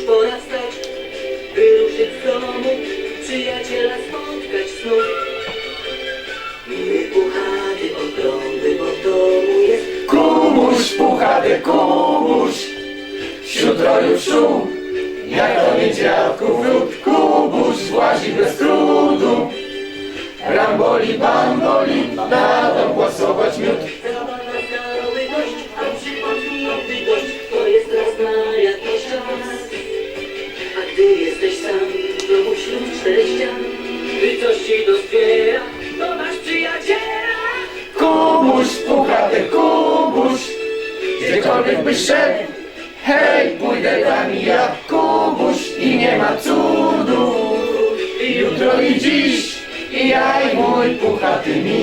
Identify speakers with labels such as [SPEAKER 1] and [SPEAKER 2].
[SPEAKER 1] już pora wstać, wyruszyć z domu, przyjaciela spotkać znów. Miły puchaty, okrągły, bo w domu jest
[SPEAKER 2] Kubuś, puchaty kubuś Wśród rojów szum Jak to nie dziadków lud Kubuś włazi bez trudu Ramboli, bamboli Będą
[SPEAKER 1] ścian, gdy coś ci dozbiera, to masz przyjaciela.
[SPEAKER 2] Kubuś, puchaty kubuś Gdziekolwiek byś szedł Hej, pójdę tam ja Kubuś i nie ma cudu I jutro i dziś I ja i mój puchaty mi